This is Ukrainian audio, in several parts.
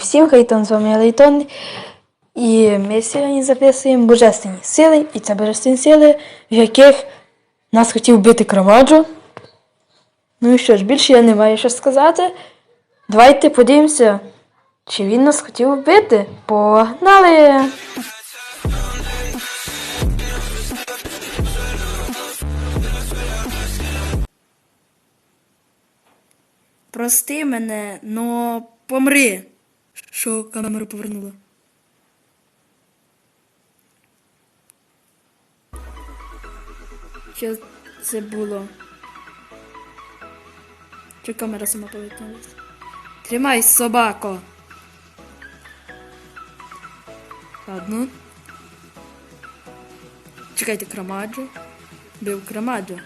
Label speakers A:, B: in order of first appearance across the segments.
A: всім хайтон, з вами Лейтон. І ми сьогодні записуємо божественні сили, і це божественні сили, в яких нас хотів бити Крамаджо. Ну і що ж, більше я не маю що сказати. Давайте подивимося, чи він нас хотів вбити. Погнали! Прости мене, но помри. Що камеру повернула? Що це було? Чи камера сама повернулась? Тримай, собако. Ладно. Чекайте, Крамаджо. Бив Крамаджо.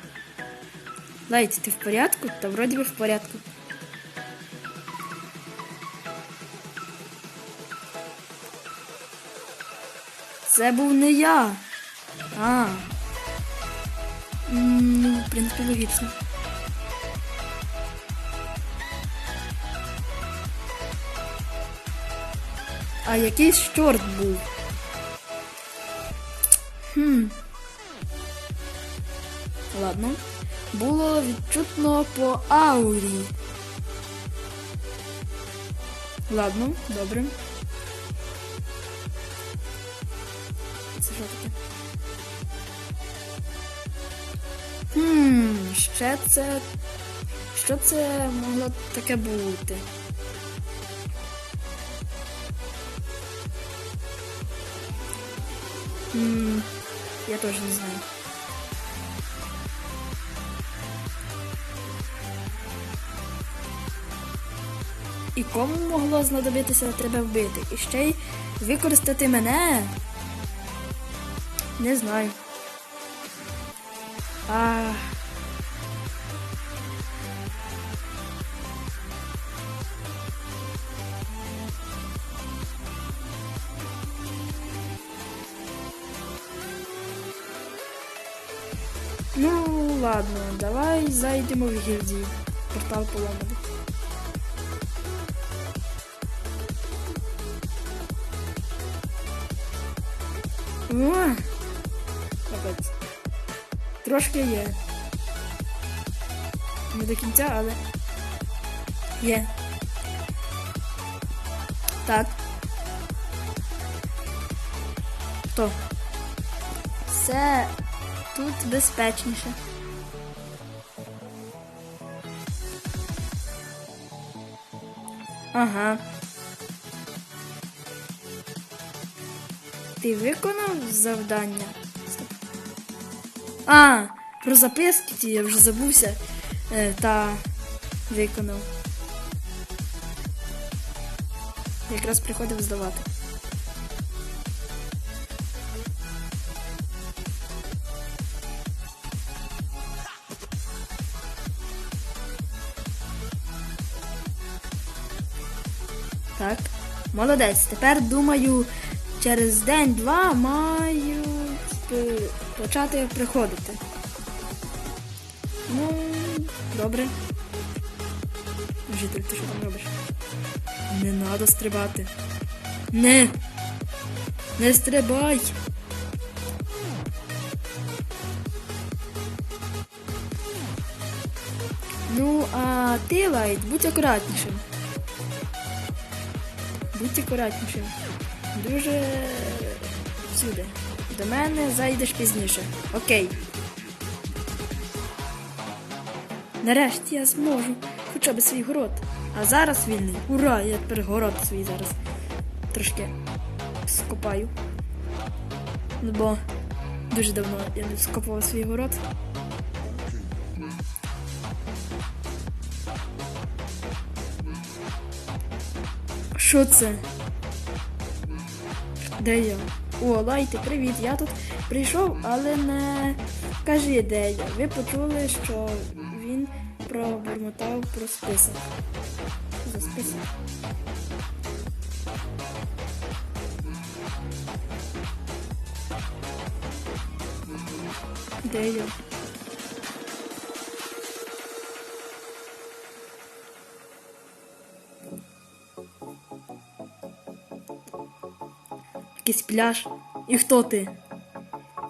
A: Лайт, ти в порядку? Та вроді би в порядку. Це був не я. А. Ну, в принципі, логічно. А якийсь чорт був. Хм. Ладно. Було відчутно по аурі. Ладно, добре. Хм, ще це. Що це могло таке бути? Хм, я теж не знаю. І кому могло знадобитися тебе вбити? І ще й використати мене? Не знаю. А... Ну, ладно, давай зайдемо в гільдію. Портал поламаний. О! Трошки є. Не до кінця, але є. Так. Хто? Все тут безпечніше. Ага. Ти виконав завдання? А, про записки ті я вже забувся. Е, та виконав. Якраз приходив здавати. Так, молодець. Тепер думаю, через день-два мають е, почати приходити. Ну, добре. Житель, ти що там робиш? Не треба стрибати. Не! Не стрибай! Ну, а ти, Лайт, будь акуратнішим. Будь акуратнішим. Дуже всюди. До мене зайдеш пізніше. Окей. Нарешті я зможу хоча б свій город. А зараз вільний. Ура! Я тепер город свій зараз трошки скопаю. Ну, Бо дуже давно я не скопував свій город. Що це? Де я? О, лайте, привіт. Я тут прийшов, але не кажи, де я. Ви почули, що він пробормотав про список. За список? Де я? Якийсь пляж. І хто ти?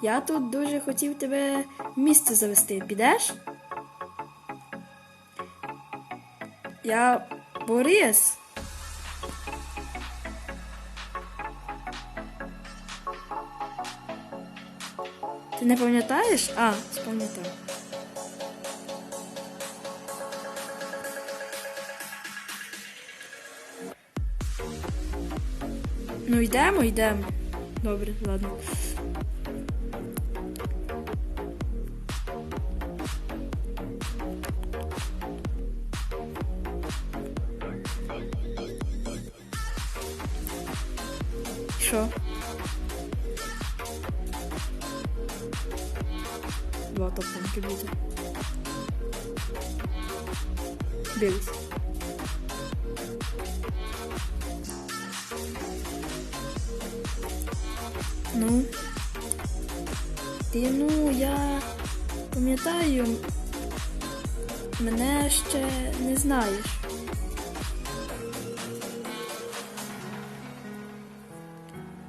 A: Я тут дуже хотів тебе в місце завести. Підеш? Я Борис. Ти не пам'ятаєш? А, спам'ятав. Ну йдемо, йдемо. Добре, ладно. Що? Два топанки буде. Дивись. Ти, ну, я пам'ятаю, мене ще не знаєш.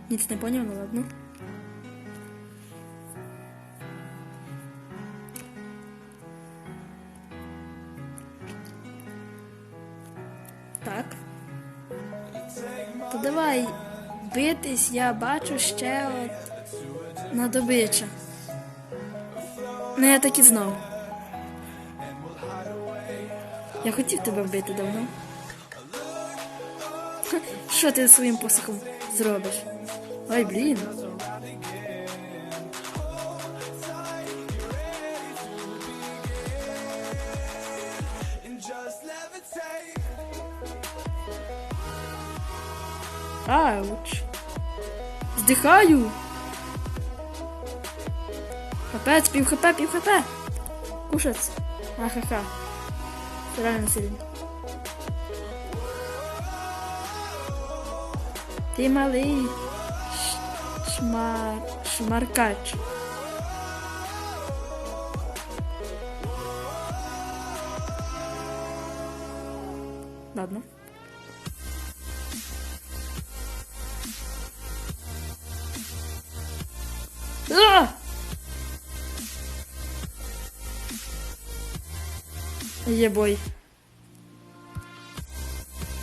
A: Ніц не поняв, ну ладно. Так. То давай битись, я бачу ще от на добича. Ну я так і знав. Я хотів тебе вбити давно. Що ти своїм посохом зробиш? Ой, блін. Ауч. Здихаю. Капець, пів хп, пів хп. Кушаць. Ахаха. Це реально сильно. Ти малий шмар... шмаркач. Єбой.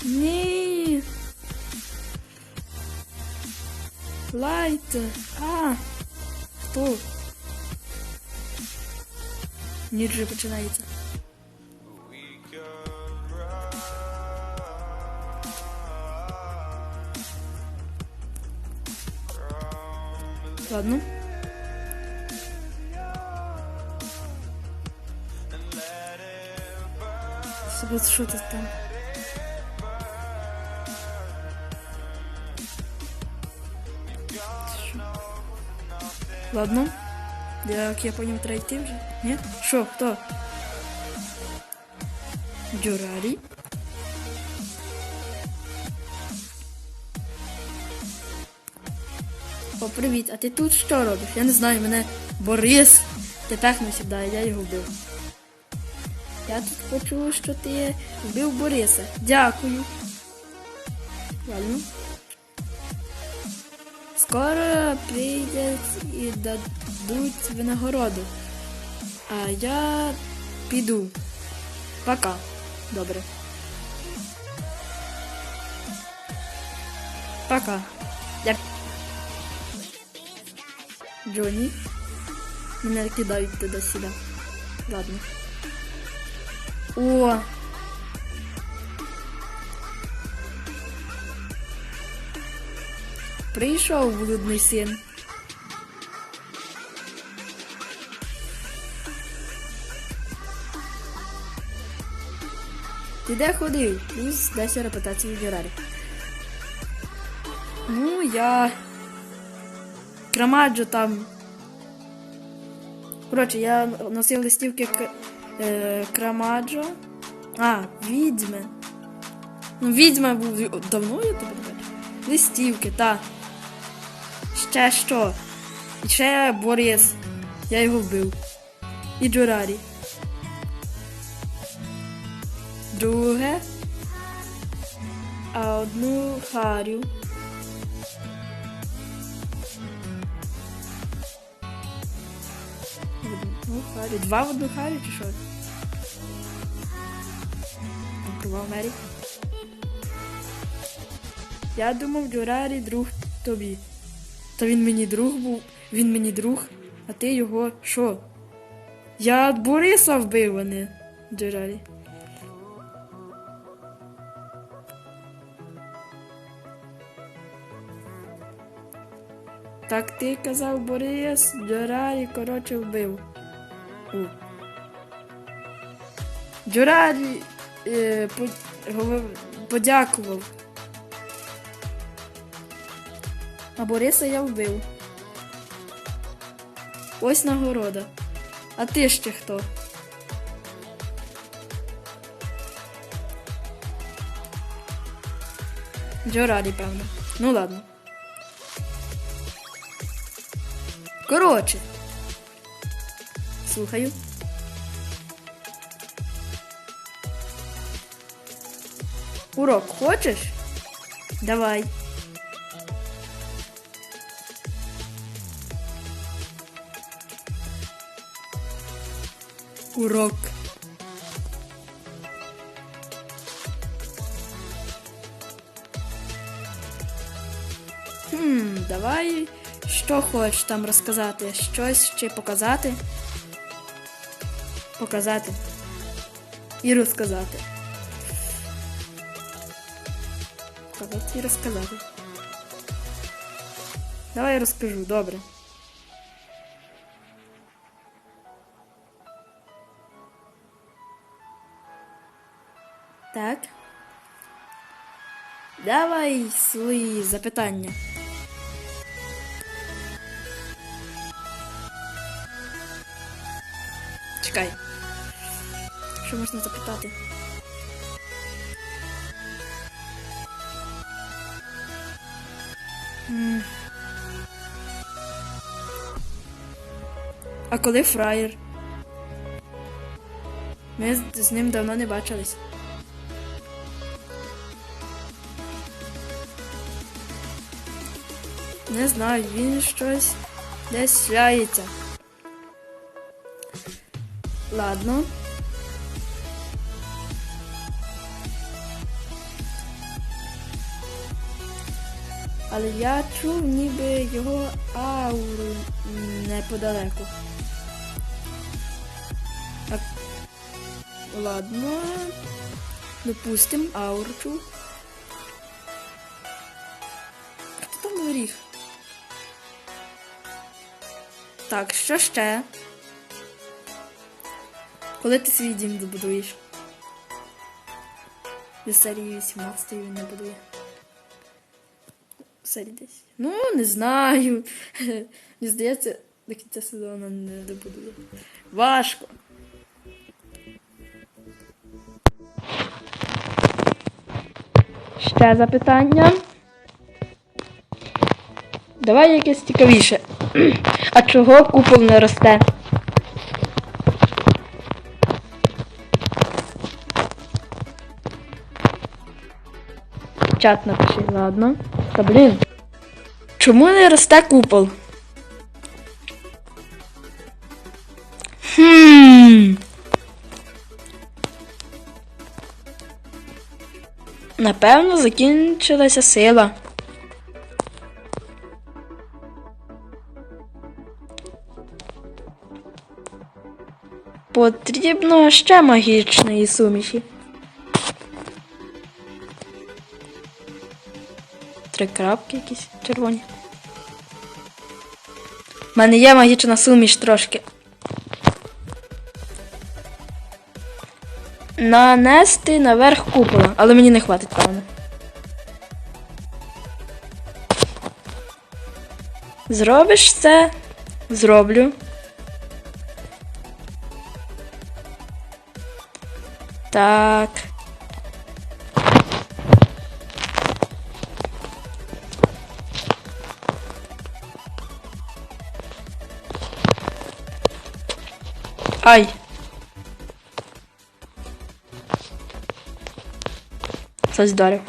A: Ні. Лайт. А. Хто? Ніч вже починається. Собі що тут там? Ладно. Як я поняв, треба йти вже? Ні? Що, хто? Дюрарі. О, привіт, а ти тут що робиш? Я не знаю, мене Борис. Ти пехнув сюди, я його вбив. Я тут почув, що ти вбив Бориса. Дякую. Ладно. Скоро прийдуть і дадуть винагороду. А я піду. Пока. Добре. Пока. Я... Джонні. Мене кидають туди-сюди. Ладно. О! Прийшов блудний син. Ти де ходив? Плюс 10 репутацій в Ну, я. Крамаджо там. Коротше, я носив листівки. Е, Крамаджо. А, відьми. Ну, відьма був давно я тебе бачу. Листівки, та. Ще що? І ще Борис. Я його вбив. І Джурарі. Друге. А одну Харю. Харю. Два в одну харю чи що? Кривав Мері. Я думав, Джорарі друг тобі. Та він мені друг був, він мені друг, а ти його що? Я Бориса вбив, а не Джерарі. Так ти казав Борис, Джерарі, коротше, вбив. У. Джерарі е, по, подякував. А Бориса я вбив. Ось нагорода. А ти ще хто? Джораді, певно. Ну ладно. Коротше. Слухаю. Урок хочеш? Давай. Урок. Хм, давай що хочеш там розказати? Щось чи показати? Показати. І розказати. Показати і розказати. Давай я розкажу, добре. Так. Давай свої запитання. Чекай. Що можна запитати? А коли фраєр? Ми з- ним давно не бачились. Не знаю, він щось десь шляється. Ладно. Але я чув ніби його ауру неподалеку. А... Ладно. Допустим, ауру чув. Хто там горіх? Так, що ще? Коли ти свій дім добудуєш? До серії 18 він не будує. Серії десь. Ну, не знаю. Мені здається, до кінця сезону не добудує. Важко. Ще запитання. Давай якесь цікавіше. А чого купол не росте? Чат напиши, ладно. Та блін. Чому не росте купол? Хм. Напевно, закінчилася сила. Потрібно ще магічної суміші. Три крапки якісь червоні. У мене є магічна суміш трошки. Нанести наверх купола, але мені не хватить, певно. Зробиш це? Зроблю. Так. Ай. Щось вдарив.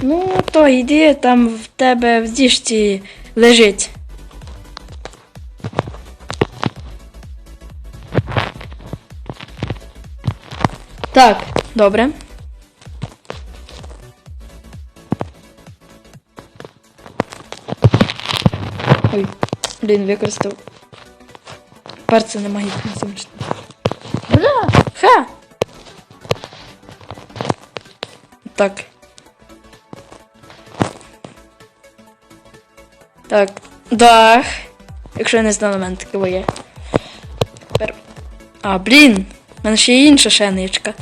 A: Ну, то йди там в тебе в діжці лежить. Так, добре. Ой, блін, використав. Тепер це не магічна. Бля! Ха! Так. Так. Дах. Якщо я не знаю, на мене таке є. Тепер. А, блін! У мене ще є інша шеничка.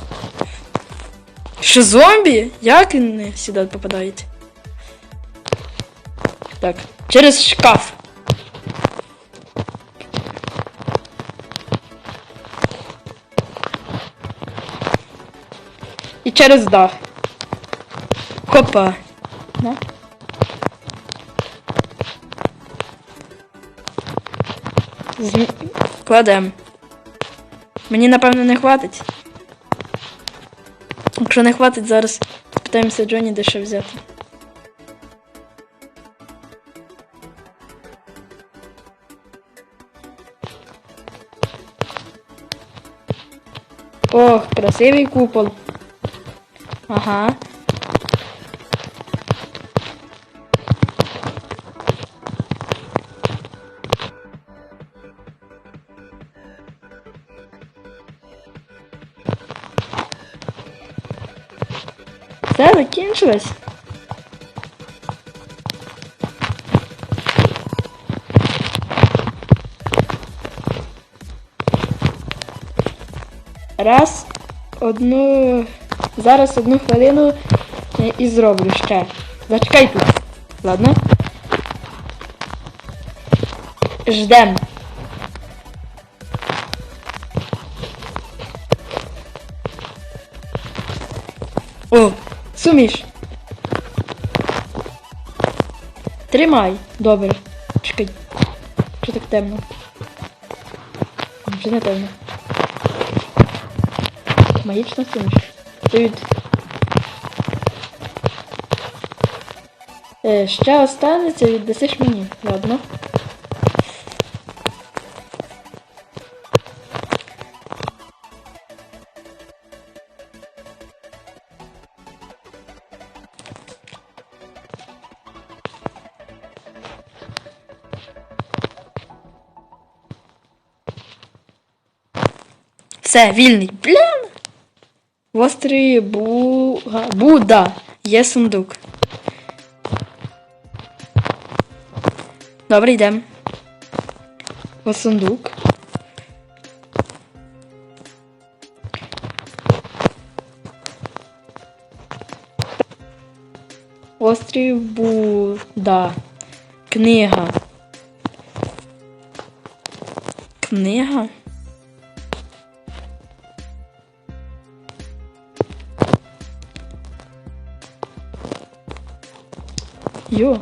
A: Що зомбі? Як вони сюди попадають? Так, через шкаф. Через дах. Хопа. Да? З... Кладем. Мені напевно не хватить. Якщо не хватить, зараз питаємося Джоні, де ще взяти. Ох, красивий купол. Ага. Все, закінчилось. Раз, одну. Зараз одну хвилину е, і зроблю ще. Зачекай тут. Ладно? Ждем. О, суміш. Тримай. Добре. Чекай. Що так темно? Вже не темно. Магічна суміш. Стоїть. Е, ще останеться, віддасиш мені. Ладно. Все, вільний. Блін! В острові Буга... Буда є сундук. Добре, йдемо. В сундук. Острів Буда. Книга. Книга? Йо.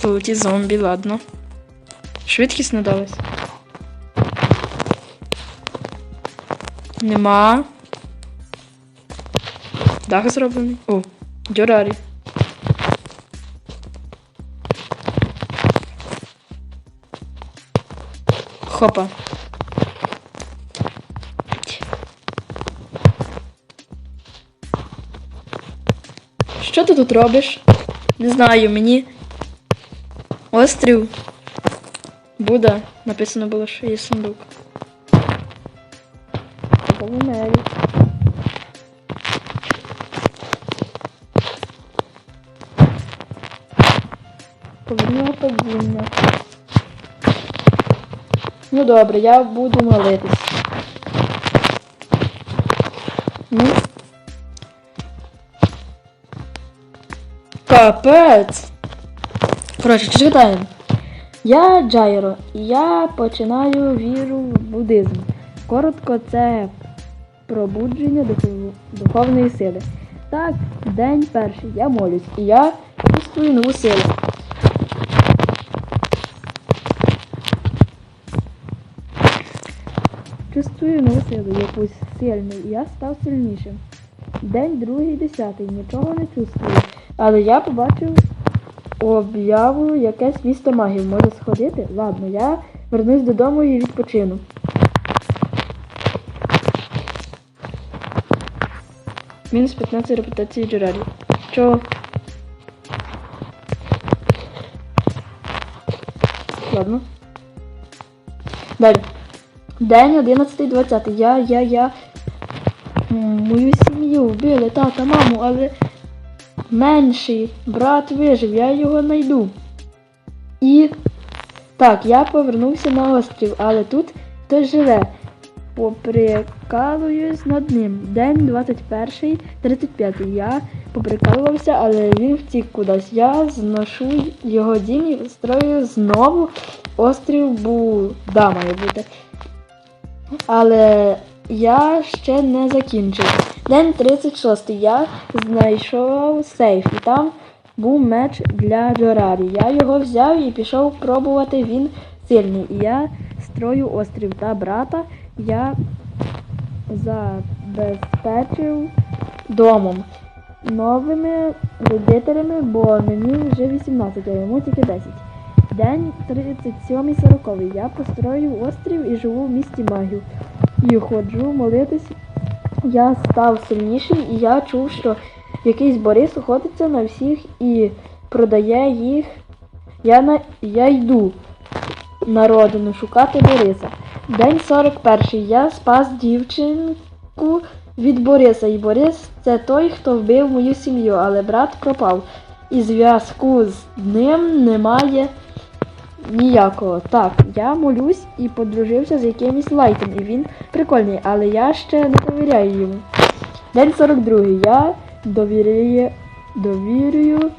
A: Золоті зомбі, ладно. Швидкість не далась. Нема. Дах зроблений. О, дюрарі. Хопа. Що ти тут робиш? Не знаю, мені. Острів. Буда. Написано було, що є сундук. Повинері. Повернуло падіння. Ну добре, я буду молитись. Капець. Коротше, читаємо. Я Джайро, і я починаю віру в буддизм. Коротко, це пробудження духовної сили. Так, день перший. Я молюсь, і я чувствую нову силу. Чувствую нову силу, якусь сильну, я став сильнішим. День другий, десятий. Нічого не чувствую. Але я побачив об'яву якесь місто магів. Може сходити? Ладно, я вернусь додому і відпочину. Мінус 15 репутації Джерарі. Чого? Ладно. Далі. День 11.20. Я, я, я. Мою сім'ю вбили, тата, маму, але менший брат вижив, я його знайду. І так, я повернувся на острів, але тут хтось живе. Поприкалуюсь над ним. День 21, 35. Я поприкалувався, але він втік кудись. Я зношу його дім і строю знову острів Буда має бути. Але я ще не закінчив. День 36. Я знайшов сейф, і там був меч для Джорарі. Я його взяв і пішов пробувати. Він сильний. І я строю острів та брата. Я забезпечив домом новими родителями, бо мені вже 18, а йому тільки 10. День 37 40 Я построю острів і живу в місті магів. І ходжу молитись. Я став сильніший, і я чув, що якийсь Борис охотиться на всіх і продає їх. Я, на... я йду на родину шукати Бориса. День 41. Я спас дівчинку від Бориса. І Борис це той, хто вбив мою сім'ю, але брат пропав. І зв'язку з ним немає ніякого. Так, я молюсь і подружився з якимось лайтом, і він прикольний, але я ще не довіряю йому. День 42. Я довіряю, довірюю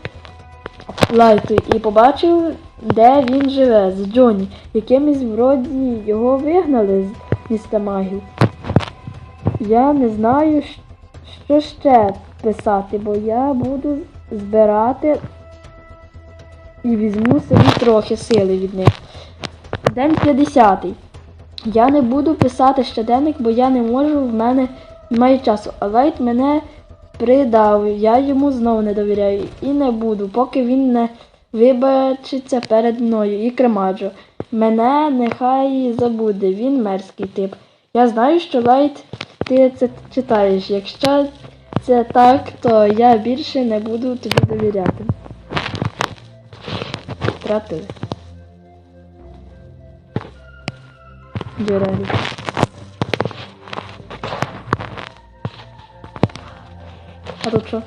A: лайту і побачив, де він живе, з Джоні. Якимось вроді його вигнали з міста магів. Я не знаю, що ще писати, бо я буду збирати і візьму собі трохи сили від них. День 50. Я не буду писати щоденник, бо я не можу, в мене немає часу. А Лайт мене придав, я йому знову не довіряю і не буду, поки він не вибачиться перед мною і кремаджо. Мене нехай забуде, він мерзкий тип. Я знаю, що Лайт ти це читаєш. Якщо це так, то я більше не буду тобі довіряти. Втратили. Джерелі. А тут що?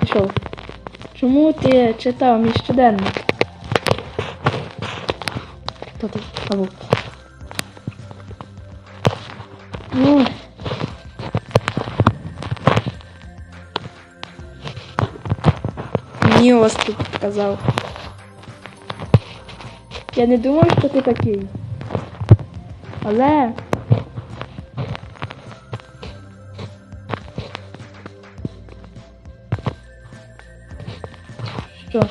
A: Пішов. Чому ти читав мій щоденник? Хто ти? Або. Ну. Мені ось тут казав. Я не думав, що ти такий. Але. Що?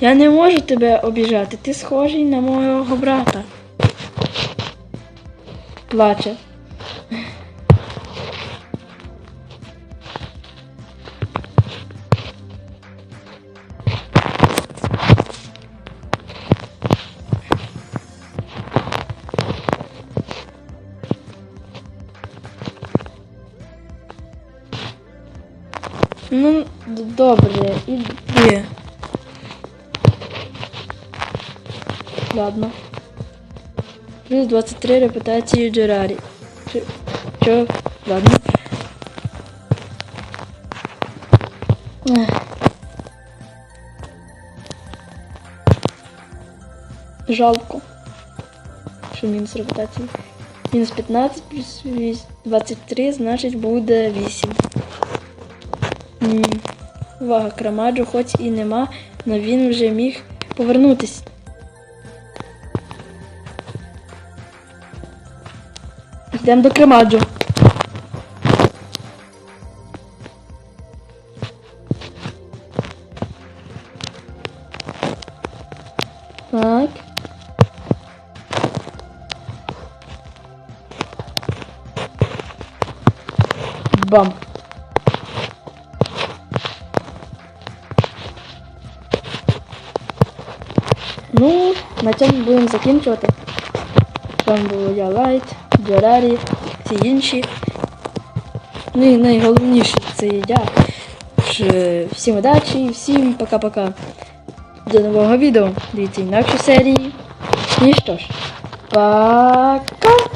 A: Я не можу тебе обіжати. Ти схожий на мого брата. Плаче. Ну, добре, іди. Ладно. Плюс 23 репутації Джерарі. Чо? Ладно. Жалко. Що мінус репутації? Мінус 15 плюс 23, значить буде 8. М, Увага, Крамаджо хоч і нема, але він вже міг повернутись. Йдемо до Кремаджо. Так. Бам. Ну, на цьому будемо закінчувати. З вами був я лайт. Джерарі, всі інші. Ну і найголовніше це я. Всім удачі всім пока-пока. До нового відео. Дивіться інакші серії. І що ж, пока!